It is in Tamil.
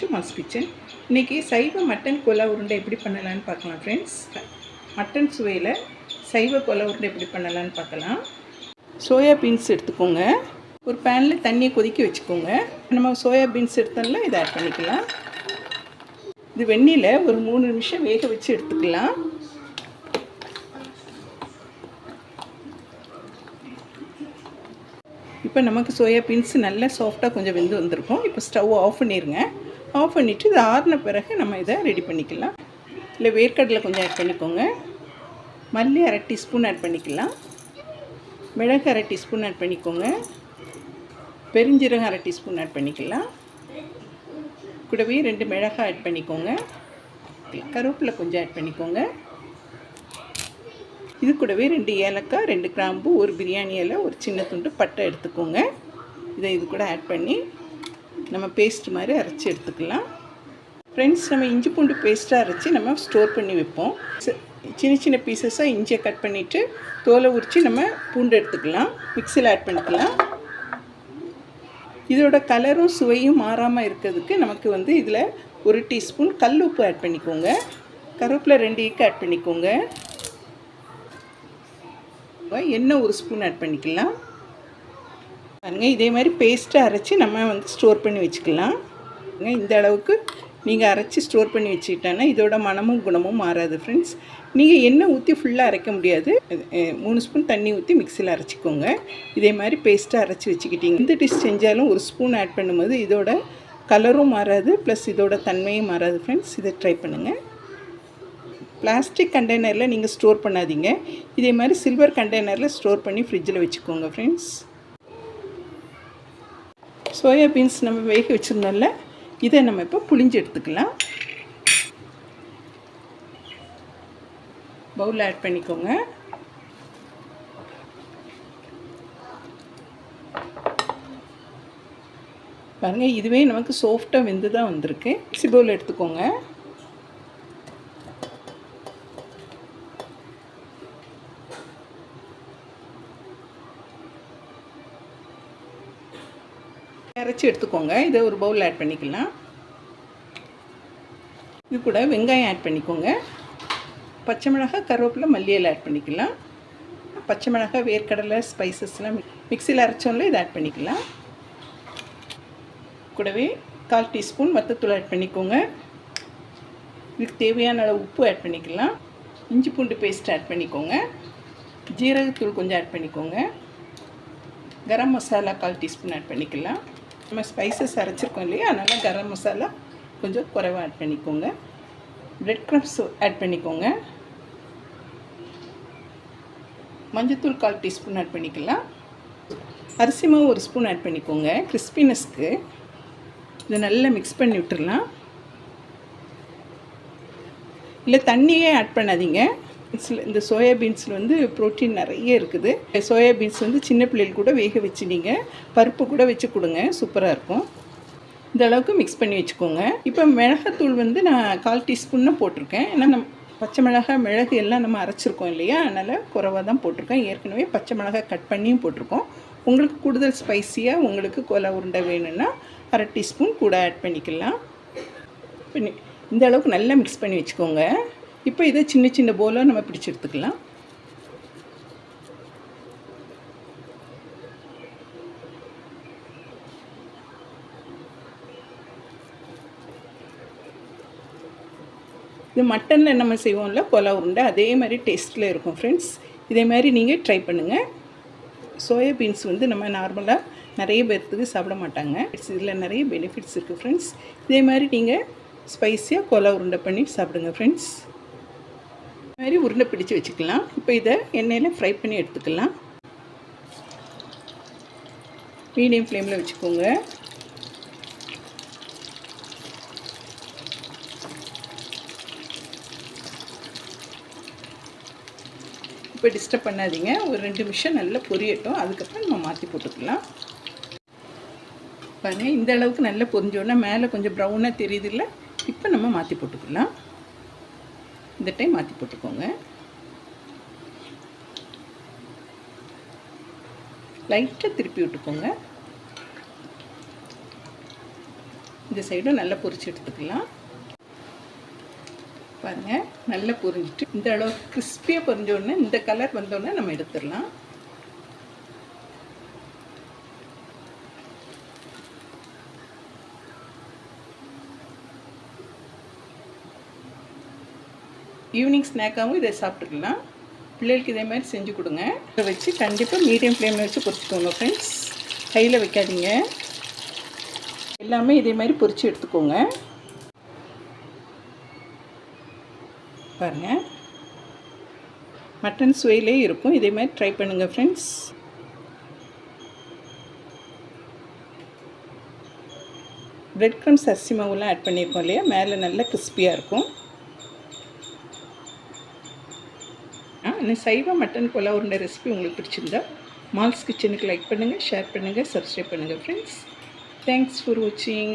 டு மாஸ் கிச்சன் இன்றைக்கி சைவ மட்டன் கொலா உருண்டை எப்படி பண்ணலான்னு பார்க்கலாம் ஃப்ரெண்ட்ஸ் மட்டன் சுவையில் சைவ கொலா உருண்டை எப்படி பண்ணலான்னு பார்க்கலாம். சோயா பீன்ஸ் எடுத்துக்கோங்க. ஒரு பேனில் தண்ணியை கொதிக்க வச்சுக்கோங்க. நம்ம சோயா பீன்ஸ் எடுத்தோம்ல இதை ஆட் பண்ணிக்கலாம். இது வெந்நியில் ஒரு மூணு நிமிஷம் வேக வச்சு எடுத்துக்கலாம். இப்போ நமக்கு சோயா பீன்ஸ் நல்லா சாஃப்டாக கொஞ்சம் வெந்து வந்திருக்கும். இப்போ ஸ்டவ் ஆஃப் பண்ணிடுங்க ஆஃப் பண்ணிவிட்டு இது ஆறின பிறகு நம்ம இதை ரெடி பண்ணிக்கலாம். இல்லை வேர்க்கடலை கொஞ்சம் ஆட் பண்ணிக்கோங்க. மல்லி அரை டீஸ்பூன் ஆட் பண்ணிக்கலாம். மிளகு அரை டீஸ்பூன் ஆட் பண்ணிக்கோங்க. பெருஞ்சீரகம் அரை டீஸ்பூன் ஆட் பண்ணிக்கலாம். கூடவே ரெண்டு மிளகாய் ஆட் பண்ணிக்கோங்க. கருவேப்பிலை கொஞ்சம் ஆட் பண்ணிக்கோங்க. இது கூடவே ரெண்டு ஏலக்காய் ரெண்டு கிராம்பு ஒரு பிரியாணி இலை ஒரு சின்ன துண்டு பட்டை எடுத்துக்கோங்க. இதை இது கூட ஆட் பண்ணி நம்ம பேஸ்ட் மாதிரி அரைச்சி எடுத்துக்கலாம். ஃப்ரெண்ட்ஸ் நம்ம இஞ்சி பூண்டு பேஸ்ட்டாக அரைச்சி நம்ம ஸ்டோர் பண்ணி வைப்போம். சின்ன சின்ன பீசஸாக இஞ்சியை கட் பண்ணிவிட்டு தோலை உரித்து நம்ம பூண்டு எடுத்துக்கலாம். மிக்சியில் ஆட் பண்ணிக்கலாம். இதோட கலரும் சுவையும் மாறாமல் இருக்கிறதுக்கு நமக்கு வந்து இதில் ஒரு டீஸ்பூன் கல் உப்பு ஆட் பண்ணிக்கோங்க. கருவேப்பிலை ரெண்டு ஈக்கு ஆட் பண்ணிக்கோங்க. எண்ணெய் ஒரு ஸ்பூன் ஆட் பண்ணிக்கலாம். பாருங்க இதே மாதிரி பேஸ்ட்டாக அரைச்சி நம்ம வந்து ஸ்டோர் பண்ணி வச்சுக்கலாம். இந்த அளவுக்கு நீங்கள் அரைச்சி ஸ்டோர் பண்ணி வச்சுக்கிட்டோன்னா இதோட மனமும் குணமும் மாறாது ஃப்ரெண்ட்ஸ் நீங்கள் எண்ணெய் ஊற்றி ஃபுல்லாக அரைக்க முடியாது. மூணு ஸ்பூன் தண்ணி ஊற்றி மிக்சியில் அரைச்சிக்கோங்க. இதே மாதிரி பேஸ்ட்டாக அரைச்சி வச்சுக்கிட்டீங்க. எந்த டிஷ் செஞ்சாலும் ஒரு ஸ்பூன் ஆட் பண்ணும்போது இதோட கலரும் மாறாது ப்ளஸ் இதோட தன்மையும் மாறாது ஃப்ரெண்ட்ஸ் இதை ட்ரை பண்ணுங்கள் பிளாஸ்டிக் கண்டெய்னரில் நீங்கள் ஸ்டோர் பண்ணாதீங்க. இதே மாதிரி சில்வர் கண்டெய்னரில் ஸ்டோர் பண்ணி ஃப்ரிட்ஜில் வச்சுக்கோங்க ஃப்ரெண்ட்ஸ் சோயா பீன்ஸ் நம்ம வேக வச்சுருந்தோம்ல இதை நம்ம இப்போ புளிஞ்சு எடுத்துக்கலாம். பவுலில் ஆட் பண்ணிக்கோங்க. பாருங்கள் இதுவே நமக்கு சாஃப்டாக வெந்து தான் வந்திருக்கு. மிக்ஸி பவுல் எடுத்துக்கோங்க. அரைச்சி எடுத்துக்கோங்க. இதை ஒரு பவுல் ஆட் பண்ணிக்கலாம். இது கூட வெங்காயம் ஆட் பண்ணிக்கோங்க. பச்சை மிளகாய் கருவேப்பிலை மல்லியில் ஆட் பண்ணிக்கலாம். பச்சை மிளகாய் வேர்க்கடலை ஸ்பைசஸ்லாம் மிக்சியில் அரைச்சோம்ல இதை ஆட் பண்ணிக்கலாம். கூடவே கால் டீஸ்பூன் வத்தத்தூள் ஆட் பண்ணிக்கோங்க. இதுக்கு தேவையான அளவு உப்பு ஆட் பண்ணிக்கலாம். இஞ்சி பூண்டு பேஸ்ட் ஆட் பண்ணிக்கோங்க. ஜீரகத்தூள் கொஞ்சம் ஆட் பண்ணிக்கோங்க. கரம் மசாலா கால் டீஸ்பூன் ஆட் பண்ணிக்கலாம். நம்ம ஸ்பைசஸ் அரைச்சிருக்கோம் இல்லையா? அதனால் கரம் மசாலா கொஞ்சம் குறைவாக ஆட் பண்ணிக்கோங்க. பிரெட் க்ரம்ஸ் ஆட் பண்ணிக்கோங்க. மஞ்சத்தூள் கால் டீஸ்பூன் ஆட் பண்ணிக்கலாம். அரிசி மாவு ஒரு ஸ்பூன் ஆட் பண்ணிக்கோங்க. கிறிஸ்பினஸ்க்கு இதை நல்லா மிக்ஸ் பண்ணி விட்டுறலாம். இல்லை தண்ணியே ஆட் பண்ணாதீங்க. சில இந்த சோயா பீன்ஸில் வந்து ப்ரோட்டீன் நிறைய இருக்குது. சோயா பீன்ஸ் வந்து சின்ன பிள்ளைகள் கூட வேக வச்சு நீங்கள் பருப்பு கூட வச்சு கொடுங்க. சூப்பராக இருக்கும். இந்த அளவுக்கு மிக்ஸ் பண்ணி வச்சுக்கோங்க. இப்போ மிளகாத்தூள் வந்து நான் கால் டீஸ்பூன்னு போட்டிருக்கேன். ஏன்னா நம்ம பச்சை மிளகாய் மிளகு எல்லாம் நம்ம அரைச்சிருக்கோம் இல்லையா? அதனால் குறவாக தான் போட்டிருக்கேன். ஏற்கனவே பச்சை மிளகாய் கட் பண்ணியும் போட்டிருக்கோம். உங்களுக்கு கூடுதல் ஸ்பைசியாக உங்களுக்கு கோலா உருண்டை வேணும்னா அரை டீஸ்பூன் கூட ஆட் பண்ணிக்கலாம். பண்ணி இந்த அளவுக்கு நல்லா மிக்ஸ் பண்ணி வச்சுக்கோங்க. இப்போ இதை சின்ன சின்ன போலாக நம்ம பிடிச்சி எடுத்துக்கலாம். இது மட்டனில் நம்ம செய்வோம்ல கொலா உருண்டை அதே மாதிரி டேஸ்ட்டில் இருக்கும் ஃப்ரெண்ட்ஸ் இதே மாதிரி நீங்கள் ட்ரை பண்ணுங்கள் சோயாபீன்ஸ் வந்து நம்ம நார்மலாக நிறைய பேர்த்துக்கு சாப்பிட மாட்டாங்க. இதில் நிறைய பெனிஃபிட்ஸ் இருக்குது ஃப்ரெண்ட்ஸ் இதே மாதிரி நீங்கள் ஸ்பைஸியாக கொலா உருண்டை பண்ணி சாப்பிடுங்க ஃப்ரெண்ட்ஸ் மாதிரி உருண்டை பிடிச்சு வச்சுக்கலாம். இப்போ இதை எண்ணெயில் ஃப்ரை பண்ணி எடுத்துக்கலாம். மீடியம் ஃப்ளேமில் வச்சுக்கோங்க. இப்போ டிஸ்டர்ப் பண்ணாதீங்க. ஒரு ரெண்டு நிமிஷம் நல்லா பொரியட்டும். அதுக்கப்புறம் நம்ம மாற்றி போட்டுக்கலாம். பாருங்கள் இந்த அளவுக்கு நல்லா பொரிஞ்சோன்னா மேலே கொஞ்சம் ப்ரௌனாக தெரியுது இல்லை இப்போ நம்ம மாற்றி போட்டுக்கலாம். இந்த டைம் மாற்றி போட்டுக்கோங்க. லைட்டாக திருப்பி விட்டுக்கோங்க. இந்த சைடும் நல்லா பொரிச்சு எடுத்துக்கலாம். பாருங்கள் நல்லா பொரிஞ்சிட்டு இந்த அளவுக்கு கிறிஸ்பியாக பொரிஞ்ச உடனே இந்த கலர் வந்தோடனே நம்ம எடுத்துடலாம். ஈவினிங் ஸ்நாக்காகவும் இதை சாப்பிட்டுக்கலாம். பிள்ளைகளுக்கு இதே மாதிரி செஞ்சு கொடுங்க. இதை வச்சு கண்டிப்பாக மீடியம் ஃப்ளேமில் வச்சு பொரிச்சுக்கோங்க ஃப்ரெண்ட்ஸ் கையில் வைக்காதீங்க. எல்லாமே இதே மாதிரி பொறிச்சு எடுத்துக்கோங்க. பாருங்கள் மட்டன் சுவையிலே இருக்கும். இதே மாதிரி ட்ரை பண்ணுங்கள் ஃப்ரெண்ட்ஸ் பிரெட் க்ரம்ஸ் அரிசி மாவுலாம் ஆட் பண்ணியிருக்கோம் இல்லையா? மேலே நல்லா கிறிஸ்பியாக இருக்கும். ஆ இன்னும் சைவ மட்டன் கொலா உருண்டை ரெசிபி உங்களுக்கு பிடிச்சிருந்தா மால்ஸ் கிச்சனுக்கு லைக் பண்ணுங்கள் ஷேர் பண்ணுங்கள் சப்ஸ்கிரைப் பண்ணுங்கள் ஃப்ரெண்ட்ஸ் தேங்க்ஸ் ஃபார் வாட்சிங்